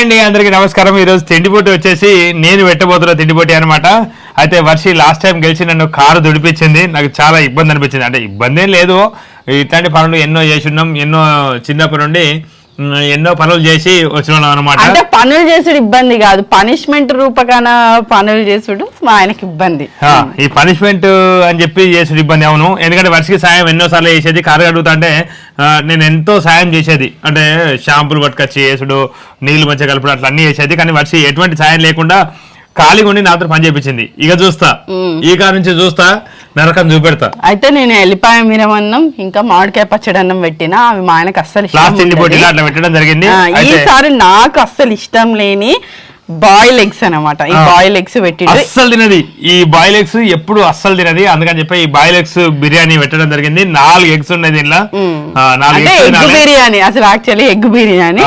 అండి అందరికి నమస్కారం. ఈ రోజు తిండిపోటీ వచ్చేసి నేను పెట్టబోతున్న తిండిపోటీ అనమాట అయితే వర్షి లాస్ట్ టైం గెలిచి నన్ను కారు దుడిపించింది. నాకు చాలా ఇబ్బంది అనిపించింది. అంటే ఇబ్బంది ఏం లేదు. ఇట్లాంటి పనులు ఎన్నో చేసి ఉన్నాం. ఎన్నో చిన్నప్పటి నుండి ఎన్నో పనులు చేసి వచ్చినాం అనమాట అంటే పనులు చేసుడు ఇబ్బంది కాదు. పనిష్మెంట్ రూపకాన పనులు చేసుడు మా ఆయనకి ఇబ్బంది. ఈ పనిష్మెంట్ అని చెప్పి చేసుడు ఇబ్బంది అవును. ఎందుకంటే వర్షకి సాయం ఎన్నో సార్లు చేసేది కారు అడుగుతా అంటే నేను ఎంతో సాయం చేసేది. అంటే షాంపులు పట్టుకొచ్చి చేసుడు నీళ్ళు మంచిగా కలుపుడు అట్లా అన్ని చేసేది. కానీ వర్షి ఎటువంటి సాయం లేకుండా ఖాళీగా ఉండి నాతో పని చేపించింది. ఇక చూస్తా. ఈ కారు నుంచి చూస్తా. నరకం చూపెడతా అయితే నేను ఎల్లిపాయ మిరమన్నం ఇంకా మామిడికాయ పచ్చడి అన్నం పెట్టినా అవి మా ఆయనకు అస్సలు ఇష్టం లాస్ట్ తిండి ఉండదు. పోటీలో అట్లా పెట్టడం జరిగింది ఆ, అయితే ఈసారి నాకు అస్సలు ఇష్టం లేని బాయిల్ ఎగ్స్ అన్నమాట. ఈ. బాయిల్ ఎగ్స్ పెట్టిండు అస్సలు తినది. ఈ బాయిల్ ఎగ్స్ ఎప్పుడు అస్సలు తినది. అందుకని చెప్పి ఈ బాయిల్ ఎగ్స్ బిర్యానీ పెట్టడం జరిగింది. నాలుగు ఎగ్స్ ఉన్నాయి దీనిలో. నాలుగు ఎగ్. బిర్యానీ. అసలు యాక్చువల్లీ ఎగ్ బిర్యానీ.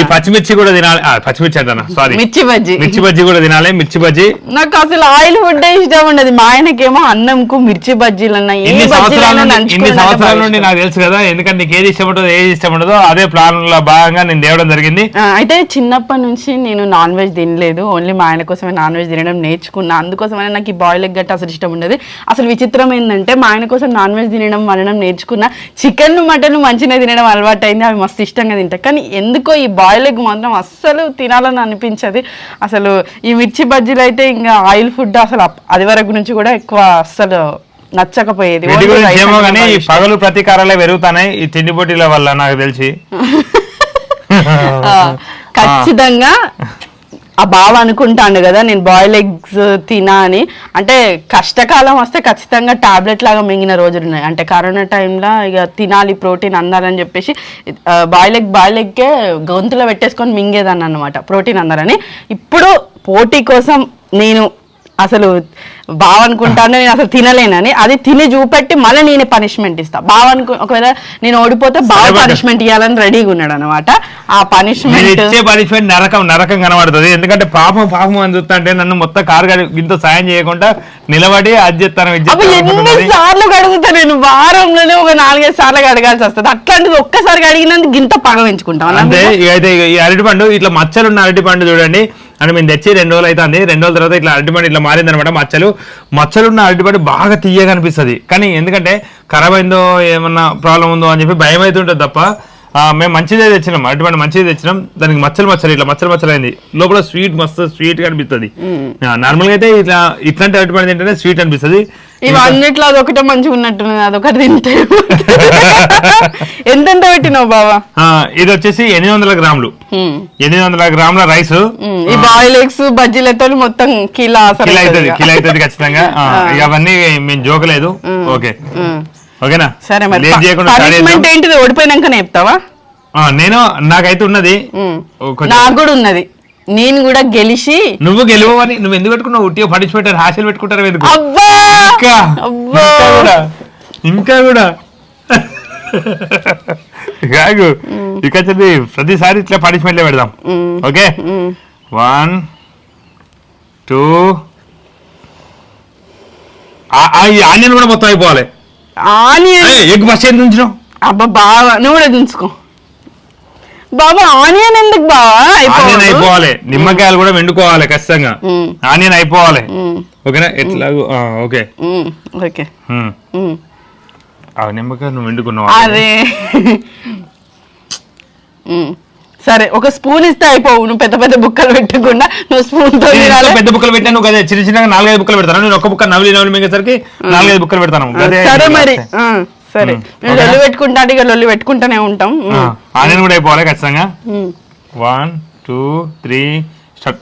ఈ పచ్చిమిర్చి కూడా తినాలి. పచ్చిమిర్చి అంటానా? సారీ మిర్చి బజ్జీ. మిర్చి బజ్జీ కూడా తినాలి. మిర్చి బజ్జీ. నాకు అసలు ఆయిల్ ఫుడ్ ఇష్టం ఉండదు. మా ఆయనకేమో అన్నంకు మిర్చి బజ్జీలు అన్నా ఏ ఇన్ని సంవత్సరాల నుండి నంచుకోవాలంటే సంవత్సరాల నుండి. నాకు తెలుసు కదా ఎందుకంటే నీకు ఏది ఇష్టం ఉంటుందో ఏది ఇష్టం ఉండదో అదే ప్లాన్లో భాగంగా నేను తేవడం జరిగింది. అయితే చిన్నప్పటి నుంచి నేను నాన్ వెజ్ తినలేదు. ఓన్లీ మా ఆయన కోసమే నాన్ వెజ్ తినడం నేర్చుకున్నా. అందుకోసమే నాకు ఈ బాయిల్ ఎగ్ గట్ట అసలు ఇష్టం ఉండదు. అసలు విచిత్రం ఏంటంటే మా ఆయన కోసం నాన్ వెజ్ తినడం వండడం నేర్చుకున్నా. చికెన్ మటన్ మంచిగా తినడం అలవాటు అయింది అవి మస్తు ఇష్టంగా తింటా. కానీ ఎందుకో ఈ బాయిల్ ఎగ్ మాత్రం అస్సలు తినాలని అనిపించదు. అసలు ఈ మిర్చి బజ్జీలు అయితే ఇంకా ఆయిల్ ఫుడ్ అసలు అది వరకు నుంచి కూడా ఎక్కువ అస్సలు నచ్చకపోయేది. ఏమో కానీ. పగలు ప్రతీకారాలే పెరుగుతున్నాయి. ఈ తిండి పోటీల వల్ల నాకు తెలిసి. ఖచ్చితంగా ఆ బావ అనుకుంటాను కదా నేను బాయిల్ ఎగ్స్ తినా అని. అంటే కష్టకాలం వస్తే ఖచ్చితంగా టాబ్లెట్ లాగా మింగిన రోజులు ఉన్నాయి. అంటే కరోనా టైంలో ఇక తినాలి ప్రోటీన్ అందాలని చెప్పేసి బాయిల్ ఎగ్ బాయిల్ ఎగ్కే గొంతులో పెట్టేసుకొని మింగేదాన్ని అనమాట ప్రోటీన్ అందాలని. ఇప్పుడు పోటీ కోసం నేను అసలు బావ అనుకుంటాను నేను అసలు తినలేనని అది తిని చూపెట్టి మళ్ళీ నేను పనిష్మెంట్ ఇస్తా. బావ అనుకు ఒకవేళ నేను ఓడిపోతే బావ పనిష్మెంట్ ఇవ్వాలని రెడీగా ఉన్నాడు అనమాట ఆ పనిష్మెంట్ ఇచ్చే పనిష్మెంట్ నరకం నరకం కనబడుతుంది. ఎందుకంటే పాపం పాపం అని చూస్తుంటే నన్ను మొత్తం కారు ఇంత సాయం చేయకుండా నిలబడి అధ్యత్తానం అప్పుడు ఎన్ని సార్లు కడుగుతా నేను? వారంలోనే ఒక నాలుగైదు సార్లు కడగాల్సి వస్తుంది. అట్లాంటిది ఒక్కసారి అడిగినందుకు గింత పగ పెంచుకుంటాం అంతే ఇక అయితే ఈ అరటిపండు ఇట్లా మచ్చలు ఉన్న అరటిపండు చూడండి. అని మేము తెచ్చి రెండు రోజులు అవుతుంది రెండు రోజుల తర్వాత ఇట్లా అరటిపండు ఇట్లా మారిందనమాట మచ్చలు. మచ్చలు మచ్చలున్న అరటిపండు బాగా తీయగా అనిపిస్తుంది. కానీ ఎందుకంటే ఖరాబ్ అయిందో ఏమన్నా ప్రాబ్లం ఉందో అని చెప్పి భయం అవుతుంటుంది తప్ప మేము మంచిదే తెచ్చినాం. అరటిపండు మంచిదే తెచ్చినాం. దానికి మచ్చలు మచ్చలు ఇట్లా మచ్చలు మచ్చలు అయింది లోపల స్వీట్ మస్తు స్వీట్గా అనిపిస్తుంది నార్మల్గా అయితే ఇట్లా ఇట్లాంటి అరటిపండు తింటేనే స్వీట్ అనిపిస్తుంది. ఇవి అన్నిట్లో అదొకటే మంచిగా ఉన్నట్టున్నది. అదొకటి తింటే ఎంతెంత పెట్టినావు బావా? ఇది వచ్చేసి ఎనిమిది వందల గ్రాములు. ఎనిమిది వందల గ్రాముల రైస్. ఈ బాయిల్ ఎగ్స్ బజ్జీలతో మొత్తం కిలో కిలో అవుతుంది కిలో అవుతుంది ఖచ్చితంగా. అవన్నీ మేము జోకలేదు. ఓకే. ఓకేనా? సరే మరి. లేట్ చేయకుండా start పనిష్మెంట్ చేద్దాం. ఏంటిది ఓడిపోయినాకనే చెప్తావా? ఆ, నేను నాకైతే ఉన్నది. కొంచెం- నాకు కూడా ఉన్నది. నేను కూడా గెలిచి నువ్వు గెలవని నువ్వు ఎందుకు పెట్టుకున్నావు? ఉట్టి పనిష్మెంట్ ఆశలు పెట్టుకుంటారు ఎందుకు? అబ్బా! ఇంకా అబ్బా! ఇంకా కూడా. ఇంకా కూడా. కాదు. ఇక వచ్చేది ప్రతిసారి ఇట్లా పనిష్మెంట్లే పెడదాం. ఓకే? వన్ టూ ఈ ఆనియన్ కూడా మొత్తం అయిపోవాలి. ఆనియన్ ఎగ్ ఫస్ట్ ఏం ఉంచినావు అబ్బా బావా నువ్వు కూడా దించుకో. బాబా ఆనియన్ ఎందుకు బావా? ఆనియన్? అయిపోవాలి. నిమ్మకాయలు కూడా వెండుకోవాలి ఖచ్చితంగా. ఆనియన్ అయిపోవాలి. ఓకేనా? ఎట్లా ఓకే. ఓకే. ఆ నిమ్మకాయ నువ్వు వెండుకున్నావు అరే. సరే ఒక స్పూన్ ఇస్తే అయిపోవు. నువ్వు పెద్ద పెద్ద బుక్కలు పెట్టకుండా నువ్వు స్పూన్తో నేను తినాలి. పెద్ద బుక్కలు పెట్టా నువ్వు కదా చిన్న చిన్నగా నాలుగైదు బుక్కలు పెడతాను. నేను ఒక్క బుక్క నవలి నవలి మింగేసరికి నాలుగైదు బుక్కలు పెడతాను. సరే మరి. సరే. ఓకేనా? లొల్లి పెట్టుకుంటా ఇక లొల్లి పెట్టుకుంటూనే ఉంటాం. ఆ, ఆనియన్ కూడా అయిపోవాలి ఖచ్చితంగా. వన్ టూ త్రీ స్టార్ట్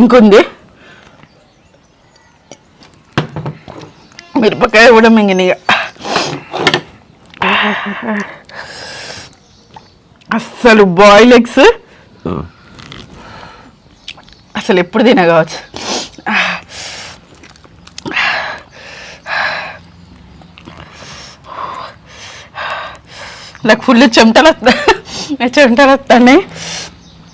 ఇంకుంది. మిరపకాయ కూడా మింగినగా అస్సలు బాయిల్ ఎగ్స్ అసలు ఎప్పుడు తినగావచ్చు నాకు ఫుల్ చెమటలు వస్తా చెమటలు వస్తున్నాయి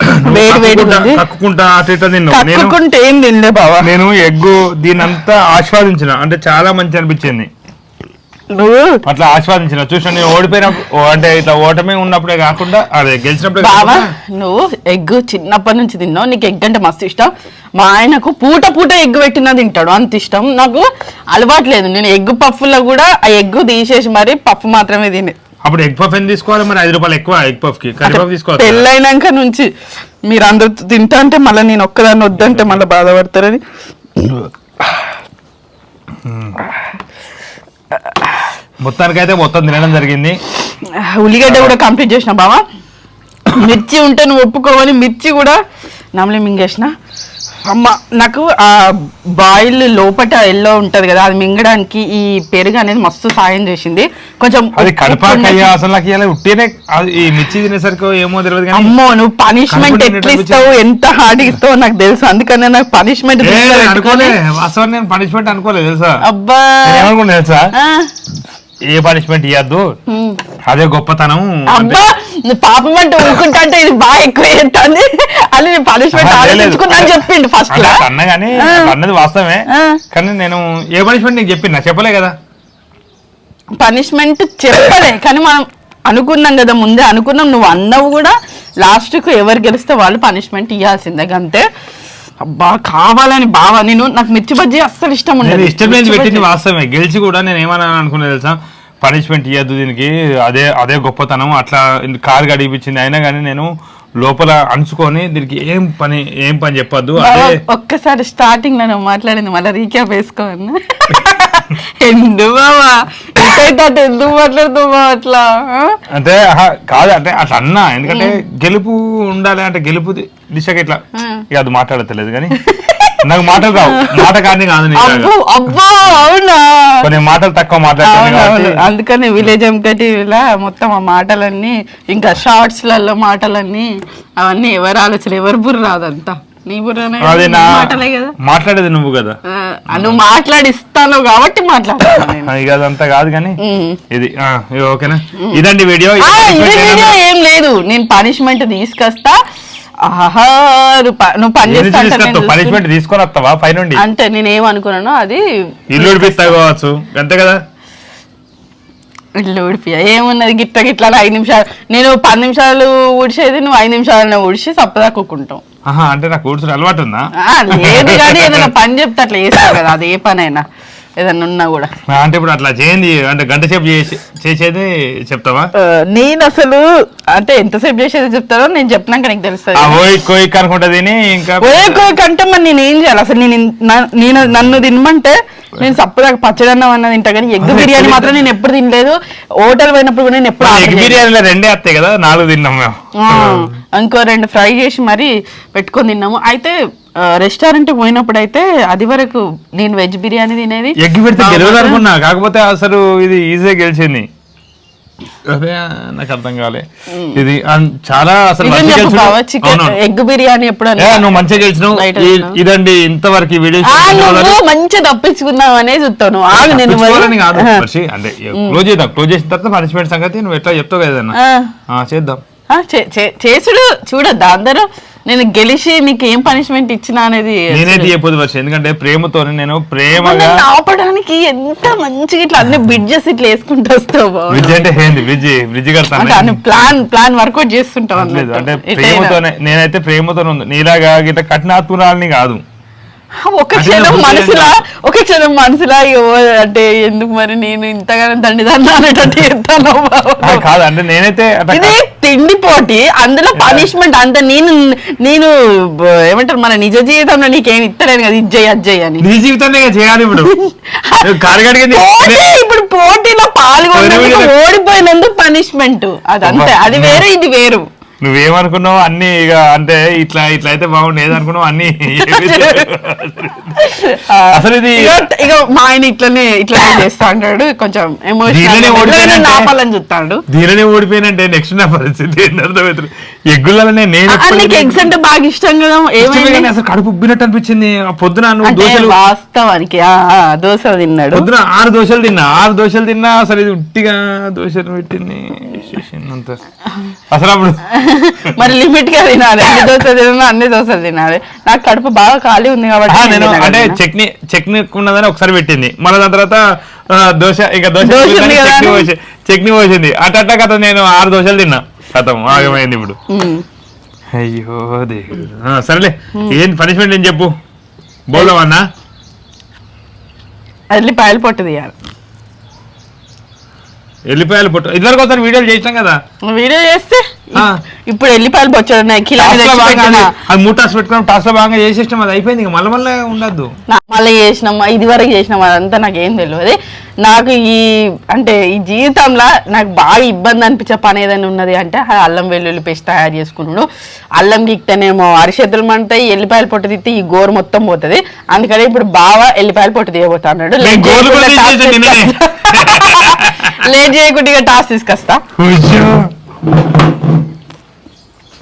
వేడి వేడి కక్కుకుంటా- ఉంది. కక్కుకుంటా అటు ఇటు తిన్నావు. నేను కక్కుకుంటే ఏం తినలే బావా. నేను ఎగ్గు దీనంతా ఆస్వాదించిన. అంటే చాలా మంచి అనిపించింది. నువ్వు? అట్లా ఆస్వాదించిన. చూసిన నేను ఓడిపోయిన అంటే ఇట్లా ఓటమి ఉన్నప్పుడే కాకుండా అదే గెలిచినప్పుడే బావా నువ్వు ఎగ్ చిన్నప్పటి నుంచి తిన్నావు. నీకు ఎగ్ అంటే మస్తు ఇష్టం. మా ఆయనకు పూట పూట ఎగ్ పెట్టినా తింటాడు. అంత ఇష్టం. నాకు అలవాటు లేదు. నేను ఎగ్ పఫ్లో కూడా ఆ ఎగ్ తీసేసి మరి పఫ్ మాత్రమే తినే అప్పుడు ఎగ్ పఫ్ ఎంత తీసుకోవాలి? మరి ఐదు రూపాయలు ఎక్కువ ఎగ్ పఫ్కి కర్రీ పఫ్ తీసుకోవాలి. పెళ్ళైనాక నుంచి మీరు అందరు తింటా అంటే మళ్ళీ నేను ఒక్కదాన్ని వద్దంటే మళ్ళీ బాధపడతారని. మొత్తానికైతే మొత్తం తినడం జరిగింది. ఉల్లిగడ్డ కూడా కంప్లీట్ చేసిన బావా. మిర్చి ఉంటే నువ్వు ఒప్పుకోవని మిర్చి కూడా నమ్మలే మింగేసిన అమ్మ నాకు ఆ బాయిల్ లోపట ఎల్లో ఉంటది కదా అది మింగడానికి ఈ పెరుగు అనేది మస్తు సాయం చేసింది. కొంచెం అది ఉప్పు కడప ఉన్నది. కయ్య అసలు నాకు ఇలా ఉట్టినే ఈ మిర్చి తినేసరికి ఏమో తెలియదు కానీ అమ్మో నువ్వు పనిష్మెంట్ ఎట్లా ఇస్తావు ఎంత హార్డ్ ఇస్తావో నాకు తెలుసు అందుకనే నాకు పనిష్మెంట్ అనుకోలే అసలు నేను పనిష్మెంట్ అనుకోలేదు తెలుసా? అబ్బా. తెలుసా? ఏ పనిష్మెంట్ ఇవ్వద్దు. అదే గొప్పతనం. పాపం అంటే ఊరుకుంటా అంటే ఇది బాగా ఎక్కువ చేస్తుంది. అని నేను పనిష్మెంట్ ఆహా, లేదు. ఆలోచించుకున్నా అని చెప్పిండు ఫస్ట్ అంటే అట్లా అన్నా కానీ ఆ. అట్లా అన్నది వాస్తవమే. కానీ నేను ఏ పనిష్మెంట్ నీకు చెప్పినా? చెప్పలే కదా. పనిష్మెంట్ చెప్పలే కానీ మనం అనుకున్నాం కదా ముందే అనుకున్నాం. నువ్వు అన్నవు కూడా లాస్ట్కు ఎవరు గెలిస్తే వాళ్ళు పనిష్మెంట్ ఇవ్వాల్సిందే అంతే. అబ్బా కావాలని బావా. నేను నాకు మిర్చి బజ్జీ అస్సలు ఇష్టం నేను ఉండదు ఇష్టం లేని పెట్టింది. వాస్తవమే. గెలిచి కూడా నేను ఏమన్నా అనుకున్నా తెలుసా? పనిష్మెంట్ ఇవ్వద్దు దీనికి. అదే అదే గొప్పతనం. అట్లా కారు గడిపించింది అయినా కానీ నేను లోపల అంచుకొని దీనికి ఏం పని ఏం పని చెప్పొద్దు. ఒక్కసారి స్టార్టింగ్లో మాట్లాడింది మళ్ళీ రీక్యాప్ వేసుకోవన్నా ఎందు బావా? ఎందుకు మాట్లాడుతావు బావ అట్లా ఆ? అంటే ఆహా, కాదు అంటే అట్లా అన్నా. ఎందుకంటే గెలుపు ఉండాలి అంటే గెలుపు దిశగా ఇట్లా. ఇక అది మాట్లాడతలేదు కానీ. నాకు మాటలు రావు మాట కానీ కాదు నీకు అబ్బో అబ్బా అవునా? కొన్ని మాటలు తక్కువ మాట్లాడతాను అవునవును కాబట్టి. అందుకని విలేజ్ ఎంకటీవీలా మొత్తం ఆ మాటలన్నీ ఇంకా షార్ట్స్లలో మాటలన్నీ అవన్నీ ఎవరు ఆలోచన ఎవరు బుర్ర రాదంతా. నీ బుర్రనే అది నీ నా మాటలే కదా. మాట్లాడేది నువ్వు కదా. నువ్వు మాట్లాడిస్తాను కాబట్టి ఇక అదంతా కాదు కానీ. ఇది ఓకేనా? ఇదండి వీడియో. వీడియో ఏం లేదు. నేను పనిష్మెంట్ తీసుకొస్తా. ఆహా నువ్వు పని. పనిష్మెంట్ తీసుకొని వస్తావా? పైనుండి? అంటే నేను ఏమనుకున్నానో అది ఇల్లు కావచ్చు. అంతే కదా? ఇల్లు ఊడిపియ. ఏమున్నది? గిట్ల గిట్ల అని ఐదు నిమిషాలు. నేను పది నిమిషాలు ఊడిచేది నువ్వు ఐదు నిమిషాలు ఊడిచి సప్పదా కూకుంటాం ఆహా అంటే నాకు కూర్చుని అలవాటు ఉందా? ఆ, లేదు కానీ ఏదైనా పని చెప్తే అట్లా చేస్తావు కదా అది ఏ పని అయినా ఏదైనా ఉన్నా కూడా. ఆ, అంటే ఇప్పుడు అట్లా చేయండి అంటే గంట సేపు చేసి- చేసేది చెప్తావా? ఆ, నేను అసలు అంటే ఎంతసేపు చేసేది చెప్తారో నేను చెప్పినాక నీకు తెలుస్తుంది. ఆ ఓయ్ కోయిక్ అనుకుంటా తిని ఇంకా ఒరే కంటే మరి నేను ఏం చేయాలి? అసలు నేను ఇన్- నా- నేను నన్ను తినమంటే నేను సప్పదాకా పచ్చడి అన్నం అన్నది తింటా కానీ ఎగ్ బిర్యానీ మాత్రం నేను ఎప్పుడు తినలేదు. హోటల్ పోయినప్పుడు కూడా నేను ఎప్పుడు ఎగ్. బిర్యానీలో రెండే వస్తాయి కదా నాలుగు తిన్నాం మేము. ఇంకో రెండు ఫ్రై చేసి మరి పెట్టుకొని తిన్నాము. అయితే రెస్టారెంట్ పోయినప్పుడు అయితే అది వరకు నేను వెజ్ బిర్యానీ తినేది. ఎగ్ పెడితే బాగా గెలవదు అనుకున్నా కాకపోతే అసలు ఇది ఈజీగా గెలిచింది. అదే నాకు అర్థం కాలే. ఇది చాలా అసలు. ఎగ్ బిర్యానీ ఎప్పుడు నువ్వు మంచిగా గెలిచినావు. ఇదండి ఇంతవరకు ఈ వీడియో మంచిగా తప్పించుకున్నావు అనే చూస్తాను. ఆగు నేను కాదు అంటే క్లోజ్ చేద్దాం. క్లోజ్ చేసిన తర్వాత పనిష్మెంట్ సంగతి నువ్వు ఎట్లా చెప్తావు కదన్నా చేద్దాం. చేసుడు. చూడద్దా అందరూ? నేను గెలిచి నీకు ఏం పనిష్మెంట్ ఇచ్చినా అనేది నేనైతే చెప్పొద్దు వర్ష ఎందుకంటే ప్రేమతో నేను ప్రేమగా ఆపడానికి ఎంత మంచిగా ఇట్లా అన్ని బిడ్జెస్ ఇట్లా వేసుకుంటూ వస్తావు. బ్రిడ్జ్ అంటే ఏంది? బ్రిడ్జ్ బ్రిడ్జ్ అంటే కడతాను ప్లాన్ ప్లాన్ వర్కౌట్ చేస్తుంటావు అంటే. ప్రేమతోనే నేనైతే ప్రేమతోనే ఉంది. నీలాగా గిట్ట కఠినాత్మురాలని కాదు. ఒక క్షణం మనసులా ఒక క్షణం మనసులా అంటే ఎందుకు మరి నేను ఇంతగానో దండి దండ అనేటట్టు చెప్తాను కాదు అంటే నేనైతే ఇది తిండి పోటీ అందులో పనిష్మెంట్ అంత నేను నేను ఏమంటారు మన నిజ జీవితంలో నీకేం ఇస్తలేను కదా ఇజ్జయ్ అజ్జయ్ అని. నీ ఇక చేయాలి ఇప్పుడు. ఇప్పుడు పోటీలో పాల్గొన్నందుకు ఓడిపోయినందుకు పనిష్మెంట్. అది అంతే అబ్బా. అది వేరు ఇది వేరు. నువ్వేమనుకున్నావు అన్ని ఇక అంటే ఇట్లా ఇట్లా అయితే బాగుండేది అనుకున్నావు అన్ని అసలు ఇది ఇగో ఇగో మా ఆయన ఇట్లనే ఇట్లనే చేస్తా అంటాడు కొంచెం ఓడిపోయినంటే- ఆపాలని చూస్తాడు. దీనినే ఓడిపోయినంటే నెక్స్ట్ నా పరిస్థితి ఏంటి అర్థమవుతుంది? ఎగ్గులనే నేను నీకు ఎగ్స్ అంటే బాగా ఇష్టం కదా ఏమైంది కానీ అసలు కడుపు ఉబ్బినట్టు అనిపించింది. ఆ పొద్దున నువ్వు దోశలు వాస్తవానికి ఆ, ఆ, దోశ తిన్నాడు. పొద్దున ఆరు దోశలు తిన్నా. ఆరు దోశలు తిన్నా అసలు ఇది ఉట్టిగా దోశలు పెట్టింది. అసలు అప్పుడు మరి లిమిట్గా తినాలి. అన్ని దోశ తినాలి అన్ని దోశలు తినాలి. నాకు కడుపు బాగా ఖాళీ ఉంది కాబట్టి నేను అంటే. చట్నీ చట్నీ ఉన్నదని ఒకసారి పెట్టింది. మళ్ళీ దాని తర్వాత దోశ ఇక దోశ చట్నీ పోసింది. అట్ట అట్ట కథ నేను ఆరు దోశలు తిన్నా. కథం ఆగమైంది ఇప్పుడు. అయ్యో సరేలే. ఏం పనిష్మెంట్ ఏం చెప్పు? బోల్దామన్నా? ఎల్లిపాయలు పొట్టు తీయాలి. ఎల్లిపాయలు పుట్టు ఇద్దరికి ఒకసారి వీడియోలు చేసినాం కదా. వీడియో చేస్తే. ఇప్పుడు ఎల్లిపాయలు పెట్టినా. అది. మూడు టాస్ పెట్టుకున్నాం టాస్లో బాగా చేసేసినాం అది అయిపోయింది ఇక. మళ్ళీ మళ్ళీ ఉండద్దు. మళ్ళీ చేసినాం ఇది వరకు చేసినాం అదంతా నాకు ఏం తెలియదు నాకు ఈ అంటే ఈ జీవితంలో నాకు బాగా ఇబ్బంది అనిపించే పని ఏదైనా ఉన్నది అంటే అల్లం వెల్లుల్లి పేస్ట్ తయారు చేసుకున్నాడు. అల్లం గిక్తేనేమో అరిచేతులు మంటాయి ఎల్లిపాయలు పొట్టు తిత్తే ఈ గోరు మొత్తం పోతుంది. అందుకని ఇప్పుడు బాగా ఎల్లిపాయలు పొట్టు తీయబోతా అన్నాడు లేట్ చేయకుండా టాస్ తీసుకొస్తా.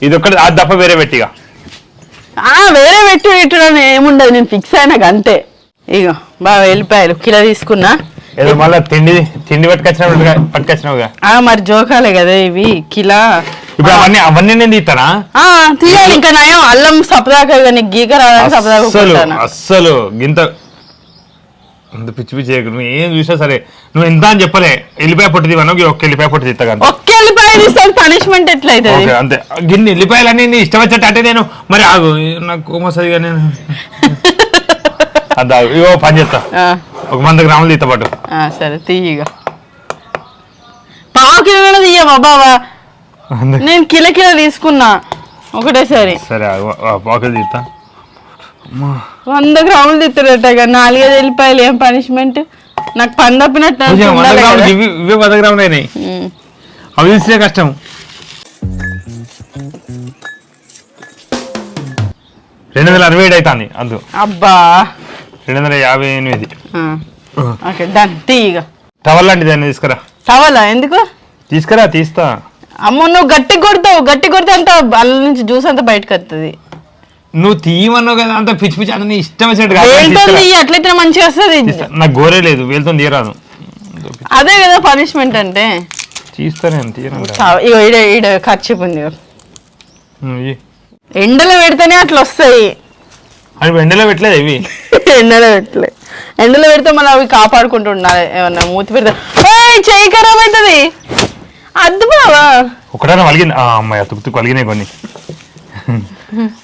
ఇది ఒక్కటి అది తప్ప వేరే పెట్టిగా. ఆ వేరే పెట్టి పెట్టడం ఏముండదు నేను ఫిక్స్ అయినాక అంతే ఇగో బాగా వెళ్ళిపోయారు. కిలో తీసుకున్నా. ఏదో మళ్ళీ తిండి తిండి పట్టుకొచ్చినట్టుగా పట్టుకొచ్చినావుగా. ఆ మరి జోకాలే కదా ఇవి కిలా. ఇప్పుడు అవన్నీ అవన్నీ నేను తీస్తానా ఆ తీయాలి ఇంకా నయం. అల్లం సపదాకా నీకు గీక రాదని సపదాకా అస్సలు. అస్సలు గింత ఇంత పిచ్చి పిచ్చి చేయకు. నువ్వు ఏం చూసినా సరే నువ్వు ఎంత అని చెప్పలే వెళ్ళిపోయి పొట్టి తీవను ఒక్క వెళ్ళిపోయి పొట్టి తీస్తా అంతే. ఒక్క తీస్తాను పనిష్మెంట్ ఎట్లయితుంది ఓకే అంతే గిన్ని వెళ్ళిపోయాలన్నీ నీ ఇష్టం వచ్చేట అంటే నేను మరి ఆగు నాకు కోమసరిగా నేను అదా ఇగో పని చేస్తా ఒక వంద గ్రాములు తీస్తా పాటు ఆ, సరే తీయగా పావు కిలో తీయమా బాబా అంతే. నేను కిలో కిలో తీసుకున్నా ఒకటేసారి సరే ఆగు. ఆ, తీస్తా. వంద గ్రాములు తిత్తారట ఇక. నాలుగైదు వెళ్ళిపోయాలి. ఏం పనిష్మెంట్ నాకు పని తప్పినట్టు వంద గ్రాములు. ఇవి ఇవే వంద గ్రాములు అయినాయి. అవి తీస్తే కష్టం. రెండు వందల అరవై ఏడు అవుతుంది అందు అబ్బా. రెండు వందల యాభై ఎనిమిది. ఓకే డన్ తీయగా టవల్ లాంటిది దాన్ని తీసుకురా. టవలా? ఎందుకు? తీసుకురా తీస్తా. అమ్మో నువ్వు గట్టి కొడతావు. గట్టి కొడితే అంత అల్ల నుంచి జ్యూస్ అంతా బయటకు వస్తుంది నువ్వు తీయమన్నావు కదా అంత పిచ్చి పిచ్చి అంత నీ ఇష్టం వచ్చినట్టు. వేలుతో. తీయి అట్లయితే మంచిగా వస్తుంది. నాకు గోరే లేదు వేలుతో తీయరాదు. అదే కదా పనిష్మెంట్ అంటే. తీస్తా నేను తీయను చా- ఇగో ఈడ ఈడ ఖర్చు ఉంది ఇయ్యి. ఎండలో పెడితేనే అట్లా వస్తాయి. అని ఎండలో పెట్టలేదు ఇవి? ఎండలో పెట్టలే. ఎండలో పెడితే మనం అవి కాపాడుకుంటూ ఉండాలి ఏమన్నా మూతి పెడితే. ఏయ్, చెయ్యి ఖరాబ్ అవుతుంది అద్దు బావా. ఒకటైనా వలిగింది. ఆ అమ్మాయి తుక్కు తుక్కు వలిగినాయి కొన్ని.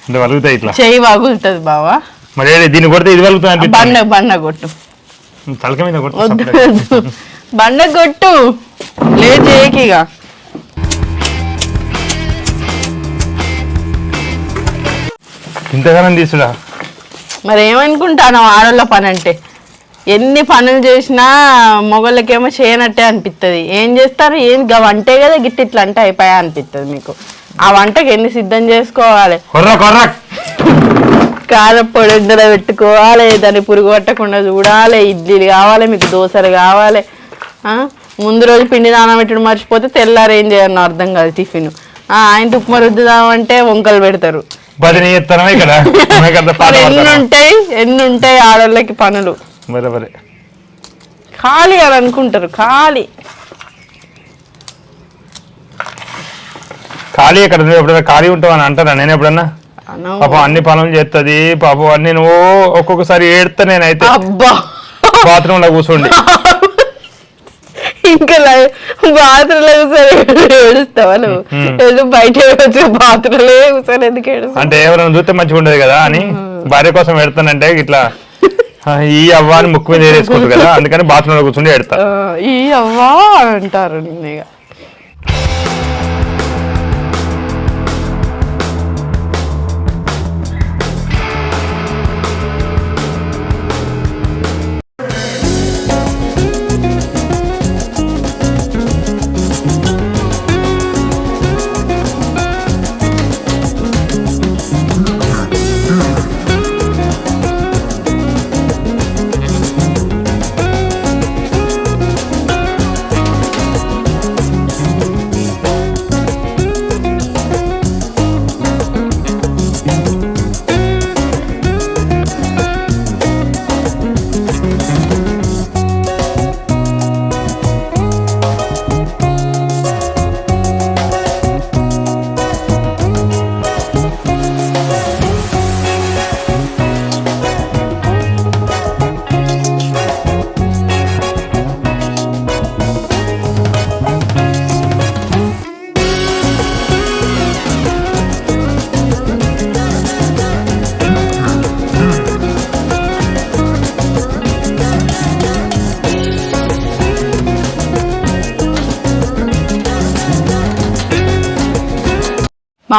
అంటే వలుగుతాయి ఇట్లా. చెయ్యి వాగులుతుంది బావా. మరి దీన్ని కొడితే ఇది వలుగుతుంది బండ బండ కొట్టు. తలక మీద. వద్దు బండ కొట్టు. లేదు చేయకిగా ఇంతగానం తీసుడా? మరి ఏమనుకుంటాను ఆడోళ్ళ పని అంటే ఎన్ని పనులు చేసినా మొగళ్ళకేమో చేయనట్టే అనిపిస్తుంది ఏం చేస్తారు? ఏం గా వంటే కదా గిట్టి ఇట్లా అంటే అయిపోయా అనిపిస్తుంది మీకు. ఆ వంటకి ఎన్ని సిద్ధం చేసుకోవాలి? కారపొడి ఇందులో పెట్టుకోవాలి దాన్ని పురుగు పట్టకుండా చూడాలి ఇడ్లీలు కావాలి మీకు దోశలు కావాలి. ఆ? ముందు రోజు పిండి నానబెట్టడం మర్చిపోతే తెల్లారు ఏం చేయను అర్థం కాదు టిఫిన్. ఆ, ఆయన ఉప్మా రుద్దుదామంటే వంకలు పెడతారు. ఎన్ని? ఉంటాయి? ఎన్ని ఉంటాయి ఆడోళ్ళకి పనులు? ఖాళీ అని అనుకుంటారు ఖాళీ. ఖాళీ ఎక్కడ నువ్వు ఎప్పుడైనా ఖాళీ ఉంటావు అని అంటారా? నేను ఎప్పుడన్నా? పాపం అన్ని పనులు చేస్తుంది పాపం అన్ని నువ్వు ఒక్కొక్కసారి ఏడుతా నేనైతే అబ్బా. బాత్రూమ్లో కూర్చోండి. ఇంకా బాత్రూంలో కూర్చొని ఏడుస్తావా నువ్వు? బయట వచ్చి బాత్రూంలో కూర్చొని ఎందుకు ఏడుస్తావు? అంటే ఎవరైనా చూస్తే మంచిగా ఉండదు కదా అని భార్య కోసం పెడతానంటే ఇట్లా ఈ అవ్వ అని ముక్కు మీద వేసుకుంటారు కదా అందుకని బాత్రూమ్లో కూర్చుండి ఎడతా ఈ అవ్వా అంటారు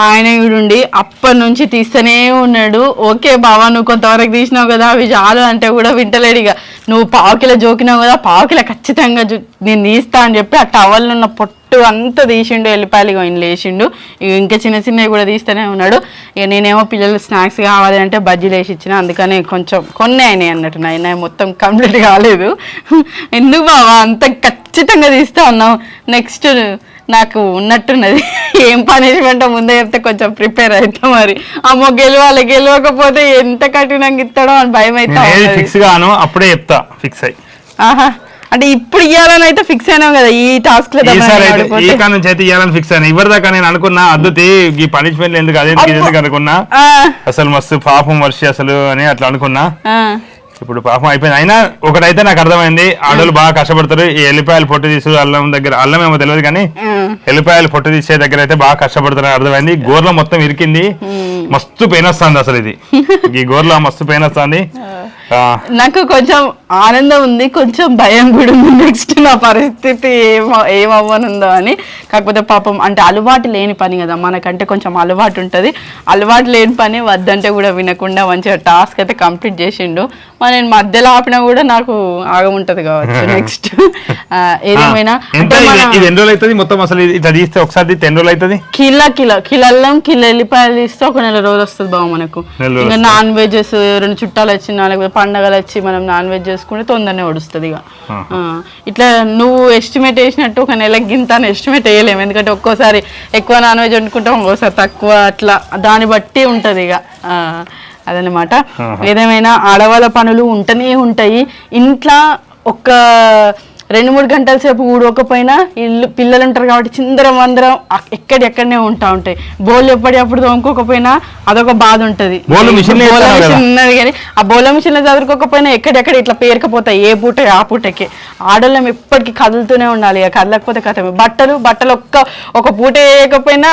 ఆయన ఉండి అప్పటి నుంచి తీస్తూనే ఉన్నాడు. ఓకే బావా నువ్వు కొంతవరకు తీసినావు కదా అవి చాలు అంటే కూడా వింటలేడు ఇక. నువ్వు పావుకిల జోకినావు కదా పావుకిల ఖచ్చితంగా జు- నేను తీస్తా అని చెప్పి ఆ టవల్ ఉన్న పొట్టు అంతా తీసిండు ఎల్లిపాయలు ఆయన లేచిండు. ఇంకా చిన్న చిన్నవి కూడా తీస్తూనే ఉన్నాడు. ఇక నేనేమో పిల్లలు స్నాక్స్ కావాలి అంటే బజ్జీలు వేసి ఇచ్చిన అందుకని కొంచెం కొన్ని అయినాయి అన్నట్టు. నాయన మొత్తం కంప్లీట్ కాలేదు. ఎందుకు బావా అంత ఖచ్చితంగా తీస్తా ఉన్నావు. నెక్స్ట్ నాకు ఉన్నట్టున్నది. ఏం పనిష్మెంట్ ముందే చెప్తే కొంచెం ప్రిపేర్ అవుతా మరి. అమ్మో గెలవాలి గెలవకపోతే ఎంత కఠినంగా ఇస్తాడో అని భయం అయితే. ఫిక్స్ గాను అప్పుడే చెప్తా ఫిక్స్ అయ్యి ఆహా అంటే ఇప్పుడు ఇవ్వాలని అయితే ఫిక్స్ అయినాం కదా ఈ టాస్క్లో నుంచి అయితే ఇవ్వాలని ఫిక్స్ అయినా. ఇవరి దాకా నేను అనుకున్నా అద్దుతి ఈ పనిష్మెంట్ ఎందుకు అదే ఎందుకు, అనుకున్నా. అసలు మస్తు పాపం వర్షి అసలు అని అట్లా అనుకున్నా. ఇప్పుడు పాపం అయిపోయింది. అయినా ఒకటైతే నాకు అర్థమైంది ఆడోళ్ళు బాగా కష్టపడతారు. ఈ ఎల్లిపాయలు పొట్టు తీసు అల్లం దగ్గర అల్లం ఏమో తెలియదు కానీ. ఎల్లిపాయలు పొట్టు తీసే దగ్గర అయితే బాగా కష్టపడతారు అర్థమైంది. గోర్ల మొత్తం ఇరికింది. మస్తు పెయిన్ వస్తుంది అసలు ఇది. ఈ గోర్ల మస్తు పెయిన్ వస్తుంది. నాకు కొంచెం ఆనందం ఉంది కొంచెం భయం కూడా ఉంది. నెక్స్ట్ నా పరిస్థితి ఏమో ఏమవ్వనుందో అని. కాకపోతే పాపం అంటే అలవాటు లేని పని కదా మనకంటే కొంచెం అలవాటు ఉంటుంది. అలవాటు లేని పని వద్దంటే కూడా వినకుండా మంచిగా టాస్క్ అయితే కంప్లీట్ చేసిండు. మరి నేను మధ్యలో ఆపినా కూడా నాకు ఆగముంటది కావచ్చు. నెక్స్ట్ ఏదేమైనా ఇది- ఎన్ని రోజులు అవుతుంది మొత్తం అసలు ఇది ఇట్లా తీస్తే ఒకసారి ఎన్ని రోజులు అవుతుంది కిలో కిలో కిలో అల్లం కిలో ఎల్లిపాయలు తీస్తే ఒక నెల రోజు వస్తుంది బావ మనకు. ఇంకా నాన్ వెజెస్ రెండు చుట్టాలు వచ్చినా లేకపోతే పండగలు వచ్చి మనం నాన్ వెజ్ చేసుకుంటే తొందరనే వడుస్తుంది ఇక ఇట్లా నువ్వు ఎస్టిమేట్ వేసినట్టు ఒక నెలకి గింత అని ఎస్టిమేట్ వేయలేము ఎందుకంటే ఒక్కోసారి ఎక్కువ నాన్ వెజ్ వండుకుంటాం ఒక్కోసారి తక్కువ అట్లా దాన్ని బట్టి ఉంటుంది ఇక అదనమాట ఏదేమైనా ఆడవాళ్ళ పనులు ఉంటూనే ఉంటాయి. ఇంట్లో ఒక్క రెండు మూడు గంటల సేపు ఊడవకపోయినా ఇల్లు పిల్లలు ఉంటారు కాబట్టి చిందరం అందరం ఎక్కడెక్కడనే ఉంటా ఉంటాయి. బోల్ ఎప్పటికప్పుడు తోముకోకపోయినా అదొక బాధ ఉంటుంది. ఉన్నది కానీ ఆ బోల మిషన్లో చదువుకోకపోయినా ఎక్కడెక్కడ ఇట్లా పేరుకపోతాయి. ఏ పూట ఆ పూటకి. ఆడోళ్ళం ఎప్పటికీ కదులుతూనే ఉండాలి. కదలకపోతే కథ బట్టలు బట్టలు ఒక్క ఒక పూట వేయకపోయినా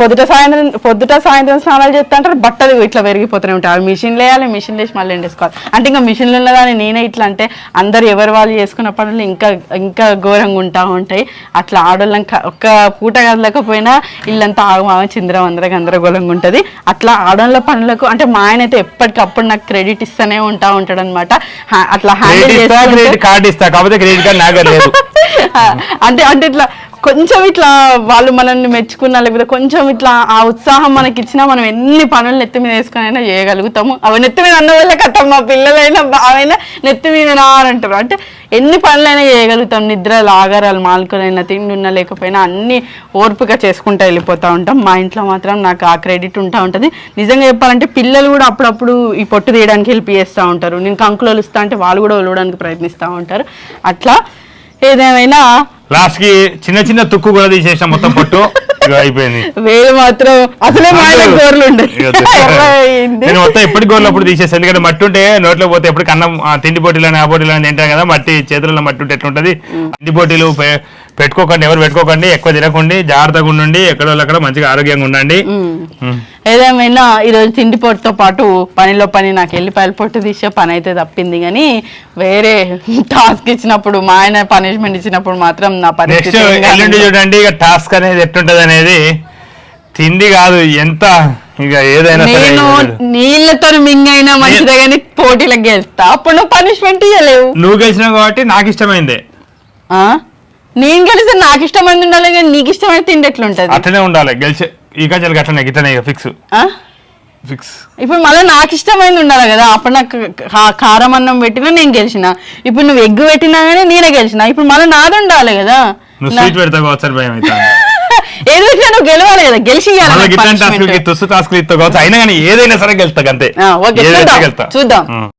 పొద్దుట సాయంత్రం పొద్దుట సాయంత్రం స్నానాలు చేస్తా అంటారు. బట్టలు ఇట్లా పెరిగిపోతూనే ఉంటాయి. అవి మిషన్ వేయాలి మిషన్ వేసి మళ్ళీ ఎండేసుకోవాలి. అంటే ఇంకా మిషన్లు ఉన్నదాన్ని నేనే ఇట్లా అంటే అందరు ఎవరు వాళ్ళు చేసుకున్న పనులు ఇంకా ఇంకా ఘోరంగా ఉంటా ఉంటాయి. అట్లా ఆడోళ్ళం క- ఒక్క పూట కదలకపోయినా ఇల్లంతా ఆగమాగం చిందరం అందరం గందరగోళంగా ఉంటుంది. అట్లా ఆడోళ్ళ పనులకు అంటే మా ఆయన అయితే ఎప్పటికప్పుడు నాకు క్రెడిట్ ఇస్తూనే ఉంటా ఉంటాడు అనమాట అట్లా హ్యాండిల్ చేసుకుంటే క్రెడిట్ కార్డు ఇస్తా కాకపోతే క్రెడిట్ కార్డు నాకు లేదు. అంటే అంటే ఇట్లా కొంచెం ఇట్లా వాళ్ళు మనల్ని మెచ్చుకున్నా లేకపోతే కొంచెం ఇట్లా ఆ ఉత్సాహం మనకి ఇచ్చినా మనం ఎన్ని పనులు నెత్తి మీద వేసుకుని అయినా చేయగలుగుతాము. అవి నెత్తి మీద అన్న వల్ల కట్టం మా పిల్లలైనా బావైనా నెత్తి మీద నా అంటారు అంటే ఎన్ని పనులైనా చేయగలుగుతాం. నిద్ర లాగరాలు మాల్కొనైనా తిండి ఉన్నా లేకపోయినా అన్ని ఓర్పుగా చేసుకుంటూ వెళ్ళిపోతూ ఉంటాం. మా ఇంట్లో మాత్రం నాకు ఆ క్రెడిట్ ఉంటా ఉంటుంది. నిజంగా చెప్పాలంటే పిల్లలు కూడా అప్పుడప్పుడు ఈ పొట్టు తీయడానికి హెల్ప్ చేస్తూ ఉంటారు. నేను కంకులు వలుస్తా అంటే వాళ్ళు కూడా ఒలవడానికి ప్రయత్నిస్తూ ఉంటారు. అట్లా ఏదేమైనా లాస్ట్కి చిన్న చిన్న తుక్కు కూడా తీసేసిన మొత్తం పొట్టు. అయిపోయింది. వేలు మాత్రం అసలే గోర్లు. నేను మొత్తం ఎప్పటి గోర్లు అప్పుడు తీసేస్తాను. ఎందుకంటే మట్టి ఉంటే నోట్లో పోతే ఎప్పుడు కన్నం తిండి పోటీలు ఆ పోటీలు అని తింటాం కదా మట్టి చేతులలో మట్టి ఉంటే ఎట్లుంటది? తిండి పోటీలు పెట్టుకోకండి ఎవరు పెట్టుకోకండి ఎక్కువ తినకండి జాగ్రత్తగా ఉండండి ఎక్కడో అక్కడ మంచిగా ఆరోగ్యంగా ఉండండి. ఏదేమైనా ఈరోజు తిండి పొట్టుతో పాటు పనిలో పని నాకు ఎల్లిపాయల పొట్టు తీసే పని అయితే తప్పింది. కానీ వేరే టాస్క్ ఇచ్చినప్పుడు మా ఆయన పనిష్మెంట్ ఇచ్చినప్పుడు మాత్రం నా నెక్స్ట్. ఎల్లుండి చూడండి ఇక టాస్క్ అనేది ఎట్లుంటది అనేది తిండి కాదు ఎంత ఇక ఏదైనా నేను నీళ్ళతో మింగైనా మంచిదే కానీ పోటీలకు గెలుస్తా అప్పుడు నువ్వు పనిష్మెంట్ ఇవ్వలేవు నువ్వు గెలిచినావు కాబట్టి నాకు ఇష్టమైందే ఆ? నేను గెలిస్తే నాకు ఇష్టమైంది ఉండాలి కానీ నీకు ఇష్టమైన తిండి ఎట్లుంటది అట్లనే ఉండాలి గెలిచే కజలు అట్లనే ఇట్లనే ఇక ఫిక్స్ ఆ? ఫిక్స్. ఇప్పుడు మళ్ళీ నాకు ఇష్టమైంది ఉండాలి కదా. అప్పుడు నాకు కారం అన్నం పెట్టినా నేను గెలిచిన. ఇప్పుడు నువ్వు ఎగ్గు పెట్టినా కానీ నేనే గెలిచిన. ఇప్పుడు మళ్ళీ నాది ఉండాలి కదా. నువ్వు స్వీట్ పెడతావు భయం ఏది పెట్టినా నువ్వు గెలవాలి కదా. గెలిచి punishment. టాస్క్ ఇస్తావు అయినా కానీ ఏదైనా సరే గెలుస్తా అంతే చూద్దాం.